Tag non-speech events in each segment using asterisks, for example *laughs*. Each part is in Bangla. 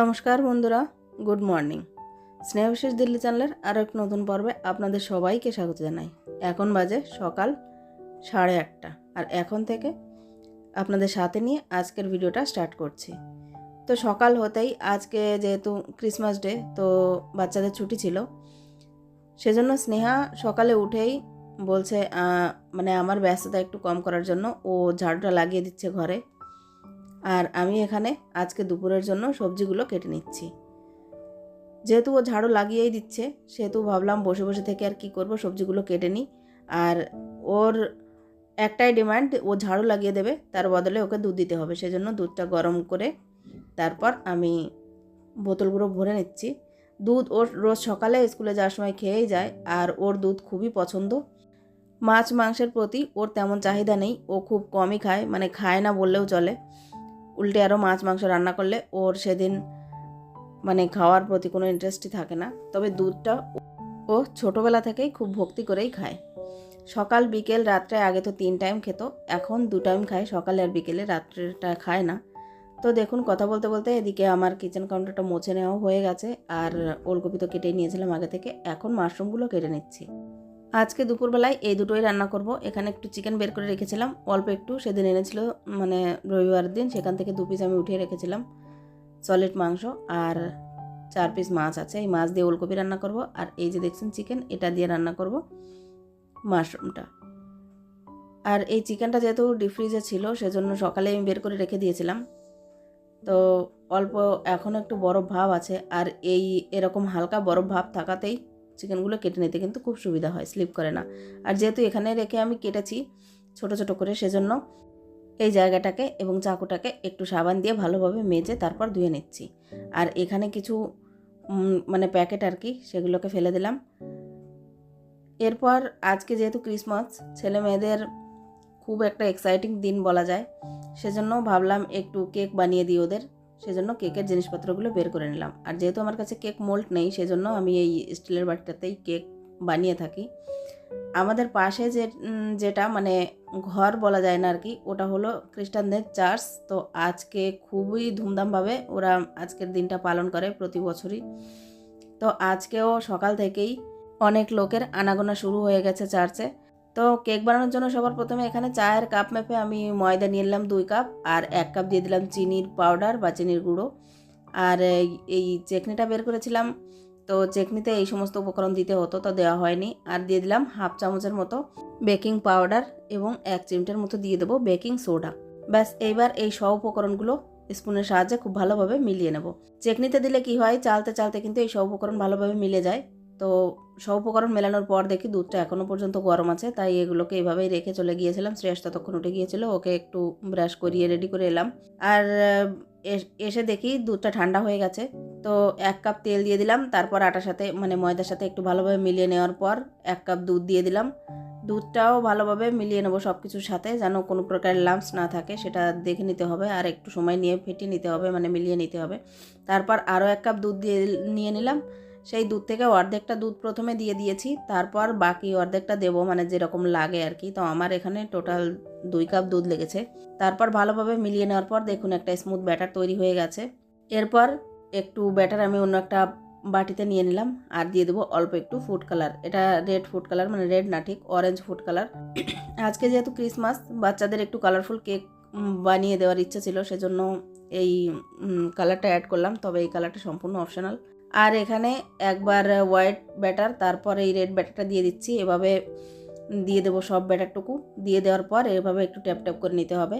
নমস্কার বন্ধুরা, গুড মর্নিং। স্নেহবিশেষ দিল্লি চ্যানেলের আরও এক নতুন পর্বে আপনাদের সবাইকে স্বাগত জানাই। এখন বাজে সকাল সাড়ে আটটা, আর এখন থেকে আপনাদের সাথে নিয়ে আজকের ভিডিওটা স্টার্ট করছি। তো সকাল হতেই আজকে যেহেতু ক্রিসমাস ডে, তো বাচ্চাদের ছুটি ছিল, সেজন্য স্নেহা সকালে উঠেই বলছে মানে আমার ব্যস্ততা একটু কম করার জন্য, ও ঝাড়ুটা লাগিয়ে দিচ্ছে ঘরে। আর আমি এখানে আজকে দুপুরের জন্য সবজিগুলো কেটে নিচ্ছি। যেহেতু ও ঝাড়ু লাগিয়েই দিচ্ছে, সেহেতু ভাবলাম বসে বসে থেকে আর কি করব, সবজিগুলো কেটে নিই। আর ওর একটাই ডিমান্ড, ও ঝাড়ু লাগিয়ে দেবে, তার বদলে ওকে দুধ দিতে হবে। সেজন্য দুধটা গরম করে তারপর আমি বোতলগুলো ভরে নিচ্ছি। দুধ ওর রোজ সকালে স্কুলে যাওয়ার সময় খেয়েই যায়, আর ওর দুধ খুবই পছন্দ। মাছ, মাংসের প্রতি ওর তেমন চাহিদা নেই, ও খুব কমই খায় মানে খায় না বললেও চলে। উল্টে আরও মাছ, মাংস রান্না করলে ওর সেদিন মানে খাওয়ার প্রতি কোনো ইন্টারেস্টই থাকে না। তবে দুধটা ও ছোটোবেলা থেকেই খুব ভক্তি করেই খায়। সকাল, বিকেল, রাত্রে আগে তো তিন টাইম খেত, এখন দু টাইম খায়, সকালে আর বিকেলে রাত্রেটা খায় না। তো দেখুন, কথা বলতে বলতে এদিকে আমার কিচেন কাউন্টারটা মুছে নেওয়া হয়ে গেছে, আর ওলকপি তো কেটেই নিয়েছিলাম আগে থেকে, এখন মাশরুমগুলো কেটে নিচ্ছি। আজকে দুপুরবেলায় এই দুটোই রান্না করব। এখানে একটু চিকেন বের করে রেখেছিলাম। অল্প একটু, সেদিন এনেছিল মানে রবিবার দিন, সেখান থেকে দু পিস আমি উঠিয়ে রেখেছিলাম সলিড মাংস আর চার পিস মাছ আছে। এই মাছ দিয়ে ওলকপি রান্না করব আর এই যে দেখছেন চিকেন এটা দিয়ে রান্না করব মাশরুমটা আর এই চিকেনটা যেহেতু ডিপ ফ্রিজে ছিল, সেজন্য সকালে আমি বের করে রেখে দিয়েছিলাম। তো অল্প এখনও একটু বরফ ভাব আছে। আর এই এরকম হালকা বরফ ভাব থাকাতেই চিকেনগুলো কেটে নিতে কিন্তু খুব সুবিধা হয় স্লিপ করে না। আর যেহেতু এখানে রেখে আমি কেটেছি ছোট ছোট করে সেজন্য, এই জায়গাটাকে এবং চাকুটাকে একটু সাবান দিয়ে ভালোভাবে মেজে তারপর ধুয়ে নিচ্ছি। আর এখানে কিছু মানে প্যাকেট আর কি, সেগুলোকে ফেলে দিলাম। এরপর আজকে যেহেতু ক্রিসমাস, ছেলে মেয়েদের খুব একটা এক্সাইটিং দিন বলা যায়, সেজন্য ভাবলাম একটু কেক বানিয়ে দিই ওদের। সেজন্য কেকের জিনিসপত্রগুলো বের করে নিলাম। আর যেহেতু আমার কাছে কেক মোল্ড নেই সেজন্য আমি এই স্টিলের বাটিটাতেই কেক বানিয়ে থাকি। আমাদের পাশে যে যেটা মানে ঘর বলা যায় না আর কি ওটা হলো খ্রিস্টানদের চার্চ। তো আজকে খুবই ধুমধামভাবে ওরা আজকের দিনটা পালন করে প্রতি বছরই। তো আজকেও সকাল থেকেই অনেক লোকের আনাগোনা শুরু হয়ে গেছে চার্চে। তো কেক বানানোর জন্য সবার প্রথমে এখানে চায়ের কাপ মেপে আমি ময়দা নিয়ে নিলাম দুই কাপ আর এক কাপ দিয়ে দিলাম চিনির পাউডার বা চিনির গুঁড়ো। আর এই চেকনিটা বের করেছিলাম, তো চেকনিতে এই সমস্ত উপকরণ দিতে হতো, তো দেওয়া হয়নি। আর দিয়ে দিলাম হাফ চামচের মতো বেকিং পাউডার এবং এক চিমটের মতো দিয়ে দেবো বেকিং সোডা ব্যাস, এইবার এই সব উপকরণগুলো স্পুনের সাহায্যে খুব ভালোভাবে মিলিয়ে নেব। চেকনিতে দিলে কি হয় চালতে চালতে কিন্তু এই সব উপকরণ ভালোভাবে মিলে যায়। তো সব উপকরণ মেলানোর পর দেখি দুধটা এখনও পর্যন্ত গরম আছে তাই এগুলোকে এইভাবেই রেখে চলে গিয়েছিলাম। শ্রেয়াস ততক্ষণ উঠে গিয়েছিল ওকে একটু ব্রাশ করিয়ে রেডি করে এলাম। আর এস- এসে দেখি দুধটা ঠান্ডা হয়ে গেছে। তো এক কাপ তেল দিয়ে দিলাম তারপর আটার সাথে মানে ময়দার সাথে একটু ভালোভাবে মিলিয়ে নেওয়ার পর এক কাপ দুধ দিয়ে দিলাম। দুধটাও ভালোভাবে মিলিয়ে নেব সব কিছুর সাথে যেন কোনো প্রকার লাম্পস না থাকে সেটা দেখে নিতে হবে। আর একটু সময় নিয়ে ফেটিয়ে নিতে হবে মানে মিলিয়ে নিতে হবে। তারপর আরও এক কাপ দুধ দিয়ে নিয়ে নিলাম। সেই দুধ থেকে অর্ধেকটা দুধ প্রথমে দিয়ে দিয়েছি, তারপর বাকি অর্ধেকটা দেবো মানে যেরকম লাগে আর কি। তো আমার এখানে টোটাল দুই কাপ দুধ লেগেছে। তারপর ভালোভাবে মিলিয়ে নেওয়ার পর দেখুন একটা স্মুথ ব্যাটার তৈরি হয়ে গেছে। এরপর একটু ব্যাটার আমি অন্য একটা বাটিতে নিয়ে নিলাম, আর দিয়ে দেবো অল্প একটু ফুড কালার এটা রেড ফুড কালার মানে রেড না, ঠিক অরেঞ্জ ফুড কালার আজকে যেহেতু ক্রিসমাস বাচ্চাদের একটু কালারফুল কেক বানিয়ে দেওয়ার ইচ্ছা ছিল, সেজন্য এই কালারটা অ্যাড করলাম। তবে এই কালারটা সম্পূর্ণ অপশনাল আর এখানে একবার হোয়াইট ব্যাটার তারপরে এই রেড ব্যাটারটা দিয়ে দিচ্ছি। এভাবে দিয়ে দেবো সব ব্যাটারটুকু দিয়ে দেওয়ার পর এভাবে একটু ট্যাপ ট্যাপ করে নিতে হবে।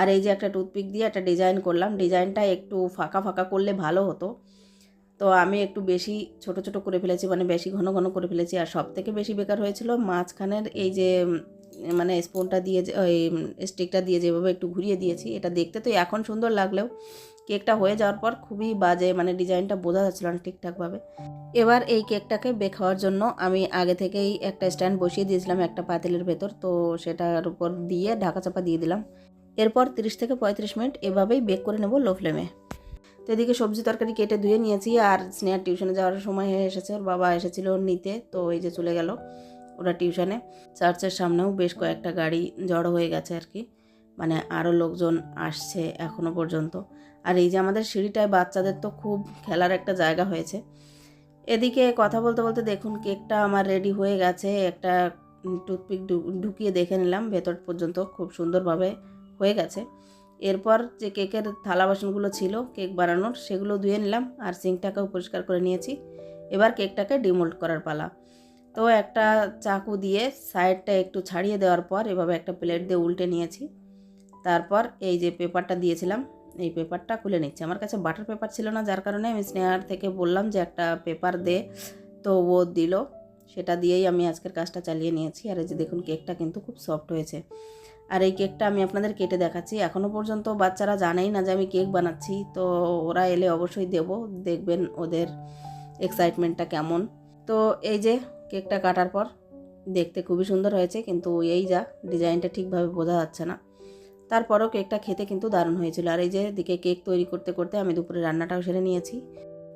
আর এই যে একটা টুথপিক দিয়ে একটা ডিজাইন করলাম ডিজাইনটা একটু ফাঁকা ফাঁকা করলে ভালো হতো। তো আমি একটু বেশি ছোট ছোট করে ফেলেছি মানে বেশি ঘন ঘন করে ফেলেছি। আর সব থেকে বেশি বেকার হয়েছিল মাঝখানের এই যে মানে স্পুনটা দিয়ে ওই স্টিকটা দিয়ে যেভাবে একটু ঘুরিয়ে দিয়েছি, এটা দেখতে তো এখন সুন্দর লাগলেও কেকটা হয়ে যাওয়ার পর খুবই বাজে মানে ডিজাইনটা বোঝা যাচ্ছিল না ঠিকঠাকভাবে। এবার এই কেকটাকে বেক হওয়ার জন্য আমি আগে থেকেই একটা স্ট্যান্ড বসিয়ে দিয়েছিলাম একটা পাতিলের ভেতর। তো সেটার উপর দিয়ে ঢাকা চাপা দিয়ে দিলাম। এরপর তিরিশ থেকে পঁয়ত্রিশ মিনিট এভাবেই বেক করে নেব লো ফ্লেমে তো এদিকে সবজি তরকারি কেটে ধুয়ে নিয়েছি আর স্নেহার টিউশনে যাওয়ার সময় হয়ে এসেছে, ওর বাবা এসেছিল নিতে। তো এই যে চলে গেল ওরা টিউশনে চার্চের সামনেও বেশ কয়েকটা গাড়ি জড়ো হয়ে গেছে আর কি। মানে আরও লোকজন আসছে এখনও পর্যন্ত। আর এই যে আমাদের সিঁড়িটায় বাচ্চাদের তো খুব খেলার একটা জায়গা হয়েছে। এদিকে কথা বলতে বলতে দেখুন কেকটা আমার রেডি হয়ে গেছে। একটা টুথপিক ঢুকিয়ে দেখে নিলাম ভেতর পর্যন্ত খুব সুন্দরভাবে হয়ে গেছে। এরপর যে কেকের থালা বাসনগুলো ছিল কেক বানানোর সেগুলো ধুয়ে নিলাম আর সিঙ্কটাকেও পরিষ্কার করে নিয়েছি। এবার কেকটাকে ডিমোল্ড করার পালা। তো একটা চাকু দিয়ে সাইডটা একটু ছাড়িয়ে দেওয়ার পর এভাবে একটা প্লেট দিয়ে উল্টে নিয়েছি। তারপর এই যে পেপারটা দিয়েছিলাম এই পেপারটা খুলে নিচ্ছি। আমার কাছে বাটার পেপার ছিল না, যার কারণে আমি স্নেহার থেকে বললাম যে একটা পেপার দে। তো ও দিল। সেটা দিয়েই আমি আজকের কাজটা চালিয়ে নিয়েছি। আর এই যে দেখুন কেকটা কিন্তু খুব সফট হয়েছে। আর এই কেকটা আমি আপনাদের কেটে দেখাচ্ছি। এখনও পর্যন্ত বাচ্চারা জানেই না যে আমি কেক বানাচ্ছি। তো ওরা এলে অবশ্যই দেব। দেখবেন ওদের এক্সাইটমেন্টটা কেমন। তো এই যে কেকটা কাটার পর দেখতে খুবই সুন্দর হয়েছে। কিন্তু এই যা ডিজাইনটা ঠিকভাবে বোঝা যাচ্ছে না। তারপরও কেকটা খেতে কিন্তু দারুণ হয়েছিল আর এই যে দিকে কেক তৈরি করতে করতে আমি দুপুরে রান্নাটাও সেরে নিয়েছি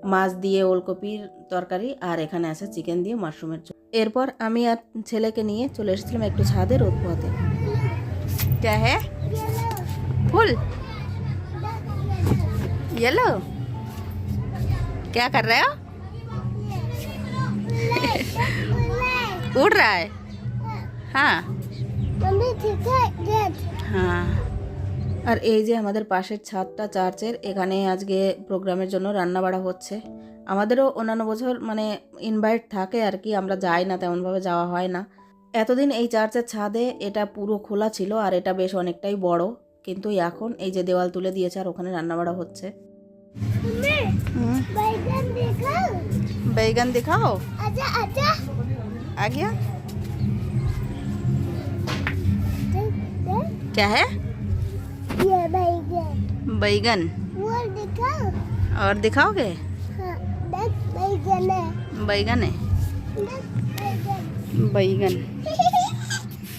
মাছ দিয়ে ওলকপির তরকারি আর এখানে আছে চিকেন দিয়ে মাশরুমের ঝোল এরপর আমি আর ছেলেকে নিয়ে চলে এসেছিলাম একটু ছাদে রোদ পোহাতে क्या है फुल येलो क्या कर रहे हो *laughs* उड़ रहा है हाँ मम्मी ठीक है गेट হ্যাঁ আর এই যে আমাদের পাশের ছাদটা চার্চের এখানে আজকে প্রোগ্রামের জন্য রান্না বাড়া হচ্ছে আমাদেরও অন্যান্য বছর মানে ইনভাইট থাকে আর কি আমরা যাই না তেমনভাবে যাওয়া হয় না এতদিন এই চার্চের ছাদে এটা পুরো খোলা ছিল আর এটা বেশ অনেকটাই বড় কিন্তু এখন এই যে দেওয়াল তুলে দিয়েছে আর ওখানে রান্না বাড়া হচ্ছে मम्मी बैगन देखो बैगन दिखाओ आजा आजा आ गया देख देख क्या है ये बैगन। बैगन। वो दिखाओ। और दिखाओगे? हाँ बैगन है। बैगन है। बैगन।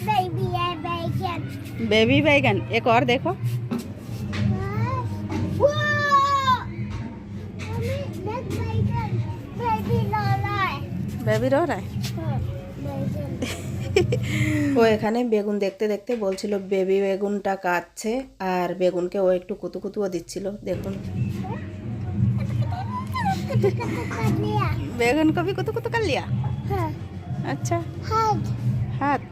बेबी है बैगन। बेबी बैगन। एक और देखो। बेबी है। रो रहा है? ও এখানে বেগুন দেখতে দেখতে বলছিল বেবি বেগুনটা কাটছে আর বেগুনকে ও একটু কুতু কুতুও দিচ্ছিল দেখুন कर लिया বেগুন কবি কুতু কুতু कर लिया हाँ अच्छा हाथ हाथ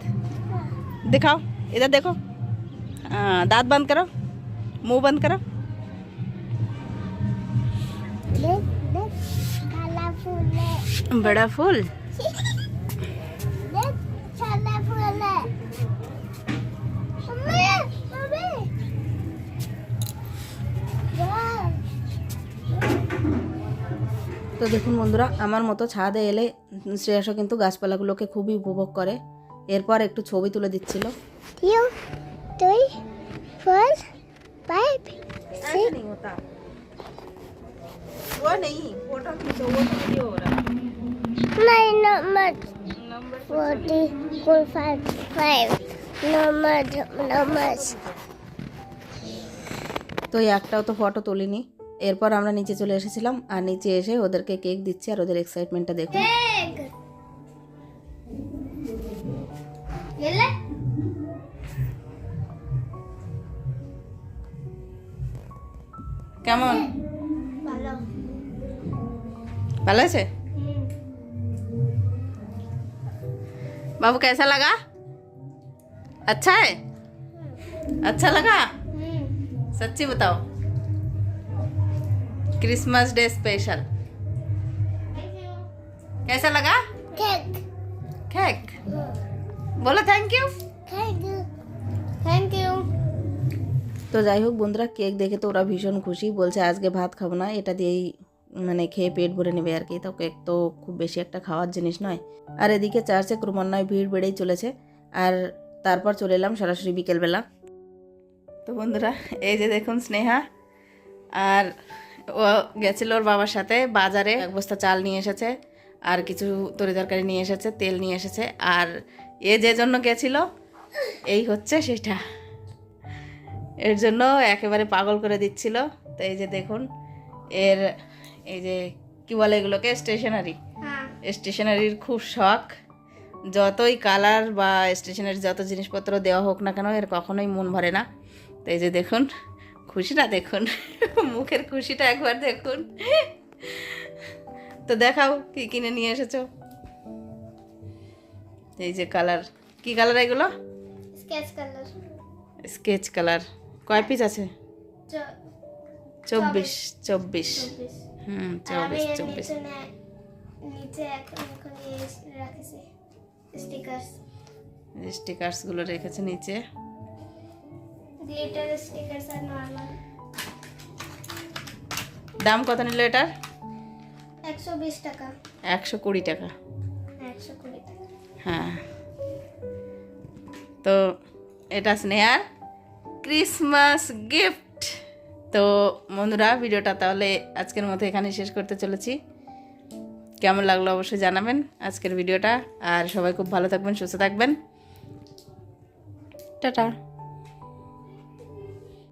दिखाओ इधर देखो हाँ दांत बंद करो मुंह बंद करो देख देख काला फूल है बड़ा फूल তো দেখুন বন্ধুরা আমার মতো ছাদে এলে শ্রেয়াসও কিন্তু গাছপালাগুলোকে খুবই উপভোগ করে। এরপর একটু ছবি তুলে দিচ্ছিল। হ্যাঁ, তো একটাও তো ফটো তুলিনি। এরপর আমরা নিচে চলে এসেছিলাম আর নিচে এসে ওদেরকে কেক দিচ্ছি আর ওদের এক্সাইটমেন্টটা দেখুন Egg. Yellow. কেমন ভালো ভালো আছে बाबू कैसा लगा अच्छा है अच्छा लगा सच्ची बताओ क्रिसमस डे स्पेशल कैसा लगा Cake. केक बोलो thank you Thank you. Thank you. তো যাই হোক বন্ধুরা কেক দেখে তো ওরা ভীষণ খুশি বলছে আজকে ভাত খাবো না এটা দিয়েই মানে খেয়ে পেট ভরে নেবে আর কি তো কেক তো খুব বেশি একটা খাওয়ার জিনিস নয় আর এদিকে চার্চে ক্রমান্বয়ে ভিড় বেড়েই চলেছে আর তারপর চলে এলাম সরাসরি বিকেলবেলা তো বন্ধুরা এই যে দেখুন স্নেহা আর ও গেছিল ওর বাবার সাথে বাজারে এক বস্তা চাল নিয়ে এসেছে আর কিছু তরি তরকারি নিয়ে এসেছে তেল নিয়ে এসেছে আর এ যে জন্য গেছিল এই হচ্ছে সেটা। এর জন্য একেবারে পাগল করে দিচ্ছিল। তো এই যে দেখুন এর এই যে কি বলে এগুলোকে? স্টেশনারি। হ্যাঁ। স্টেশনারির খুব শখ। যতই কালার বা স্টেশনারি যত জিনিসপত্র দেওয়া হোক না কেন এর কখনোই মন ভরে না। তো এই যে দেখুন খুশিটা দেখুন। মুখের খুশিটা একবার দেখুন। তো দেখাও কি কিনে নিয়ে এসেছ। এই যে কালার। কি কালার এগুলো? Sketch colour. Sketch colour. কয় পিস আছে? চব্বিশ চব্বিশ। হুম চব্বিশ চব্বিশ। স্টিকার্সগুলো রেখেছে নিচে। গ্লিটার স্টিকার্স আর নর্মাল দাম কত নিল এটার? একশো বিশ টাকা। একশো কুড়ি টাকা। একশো কুড়ি টাকা। হ্যাঁ। তো এটা স্নেহার ক্রিসমাস গিফট। তো বন্ধুরা ভিডিওটা তাহলে আজকের মতো এখানে শেষ করতে চলেছি। কেমন লাগল অবশ্যই জানাবেন আজকের ভিডিওটা। আর সবাই খুব ভালো থাকবেন সুস্থ থাকবেন। টাটা।